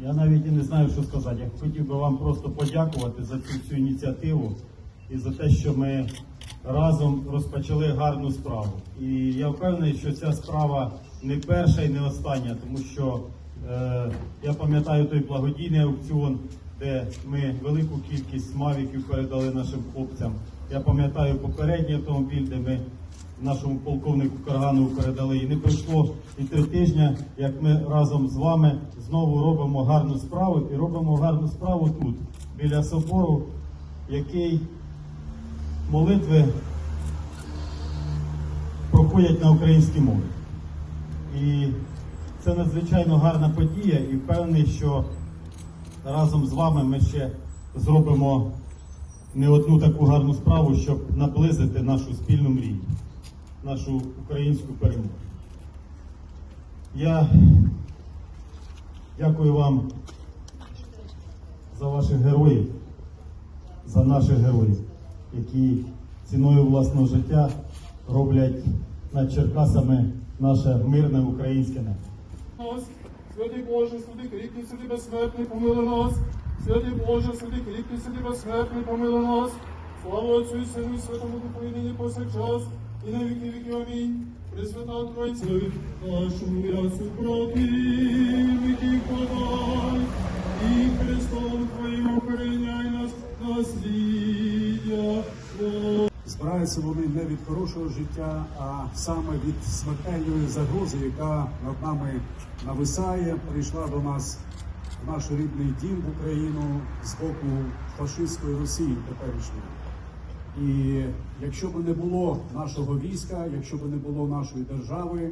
Я навіть і не знаю, що сказати. Я хотів би вам просто подякувати за цю всю ініціативу і за те, що ми разом розпочали гарну справу. І я впевнений, що ця справа не перша і не остання, тому що е, я пам'ятаю той благодійний аукціон, де ми велику кількість мавіків передали нашим хлопцям. Я пам'ятаю попередній автомобіль, де ми нашому полковнику Карганову передали. І не пройшло і три тижні, як ми разом з вами знову робимо гарну справу і робимо гарну справу тут, біля собору, який молитви проходять на українській мові. І це надзвичайно гарна подія, і впевнений, що разом з вами ми ще зробимо не одну таку гарну справу, щоб наблизити нашу спільну мрію, нашу українську перемогу. Я дякую вам за ваших героїв, за наших героїв, які ціною власного життя роблять над Черкасами наше мирне українське небо. Святий Боже, святий кріпкий, святий безсмертний, помилуй нас. Святий Боже, святий кріпкий, святий безсмертний, помилуй нас. Слава Отцю і Сину і Святому Духу, і нині повсякчас, і на віки віки. Амінь. Пресвята Тройця, нашому ясу проти віків подай, і Христом Твоїм охороняй нас наслідя. Твого. Збираються вони не від хорошого життя, а саме від смертельної загрози, яка над нами нависає, прийшла до нас в наш рідний дім в Україну з боку фашистської Росії теперішньої. І якщо б не було нашого війська, якщо б не було нашої держави,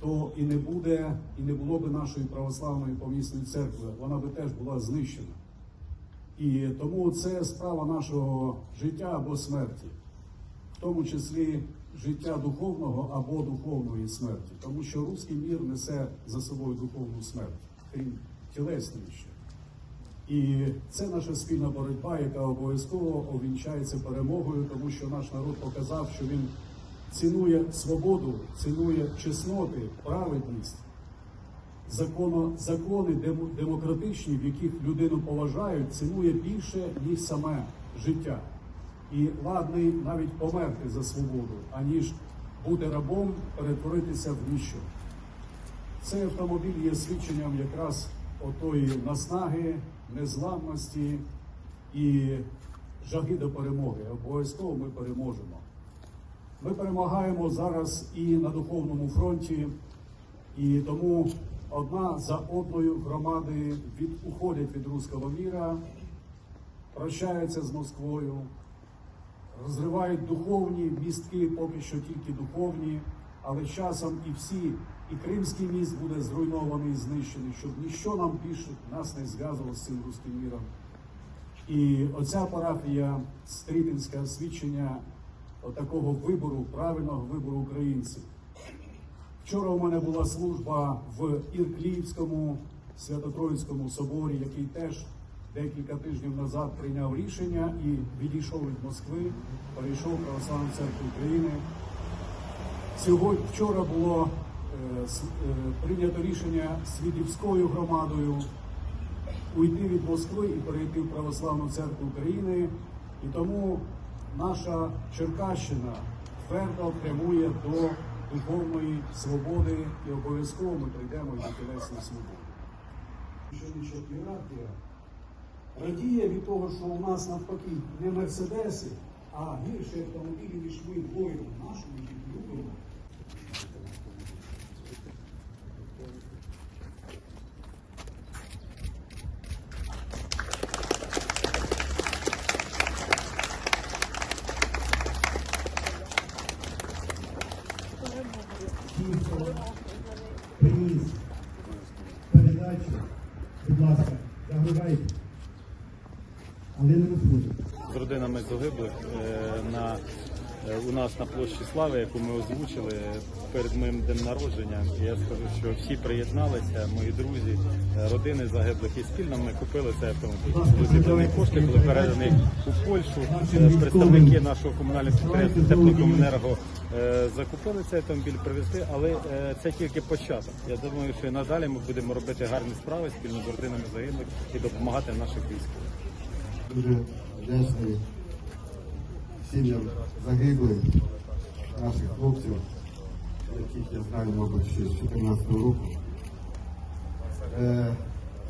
то і не буде, і не було б нашої православної помісної церкви. Вона би теж була знищена. І тому це справа нашого життя або смерті, в тому числі життя духовного або духовної смерті, тому що руський мір несе за собою духовну смерть, крім тілесної ще. І це наша спільна боротьба, яка обов'язково увінчається перемогою, тому що наш народ показав, що він цінує свободу, цінує чесноти, праведність закони демократичні, в яких людину поважають, цінує більше, ніж саме життя. І ладний навіть померти за свободу, аніж бути рабом, перетворитися в ніщо. Цей автомобіль є свідченням якраз отої наснаги, незламності і жаги до перемоги. Обов'язково ми переможемо. Ми перемагаємо зараз і на духовному фронті, і тому одна за одною громади від, уходять від руського міра, прощаються з Москвою, розривають духовні містки, поки що тільки духовні, але часом і всі, і Кримський міст буде зруйнований і знищений, щоб ніщо нам більше нас не зв'язувало з цим руським міром. І оця парафія Стрітинська свідчення такого вибору, правильного вибору українців. Вчора у мене була служба в Іркліївському Свято-Троїцькому соборі, який теж декілька тижнів назад прийняв рішення і відійшов від Москви, перейшов в Православну церкву України. Сьогодні вчора було е, е, прийнято рішення Свідівською громадою уйти від Москви і перейти в Православну церкву України. І тому наша Черкащина твердо прямує до духовної свободи і обов'язково ми прийдемо до тілесної свободи. Щонічок ієрархія радіє від того, що у нас навпаки не мерседеси, а гірші автомобілі, ніж ми воїни нашому які любимо. Але не виходить. з родинами загиблих е, на е, у нас на площі Слави, яку ми озвучили перед моїм днем народження. Я скажу, що всі приєдналися, мої друзі, е, родини загиблих і спільно ми купили цей автомобіль. Зібрані кошти, були передані у Польщу. Представники нашого комунального підприємства Теплокомунерго закупили цей автомобіль, привезли, але це тільки початок. Я думаю, що і надалі ми будемо робити гарні справи спільно з родинами загиблих і допомагати наших військових. Дуже вдячний сім'ям загиблих наших хлопців, яких я знаю, мабуть, ще з 2014 року. Е,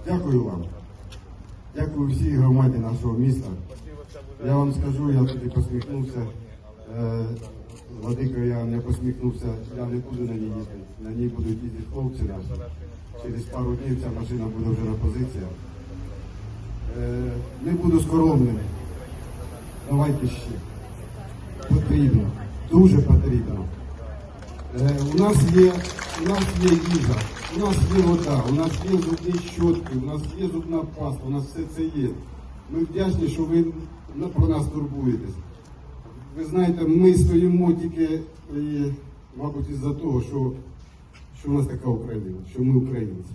дякую вам. Дякую всій громаді нашого міста. Я вам скажу, я тоді посміхнувся. Е, Владико, я не посміхнувся, я не буду на ній їздити. На ній будуть їздити хлопці наші. Через пару днів ця машина буде вже на позиціях. Е, не буду скоромним. Давайте ще. Потрібно. Дуже потрібно. Е, у нас є, у нас є їжа, у нас є вода, у нас є зубні щотки, у нас є зубна паста, у нас все це є. Ми вдячні, що ви про нас турбуєтесь. Ви знаєте, ми стоїмо тільки, мабуть, із-за того, що, що у нас така Україна, що ми українці.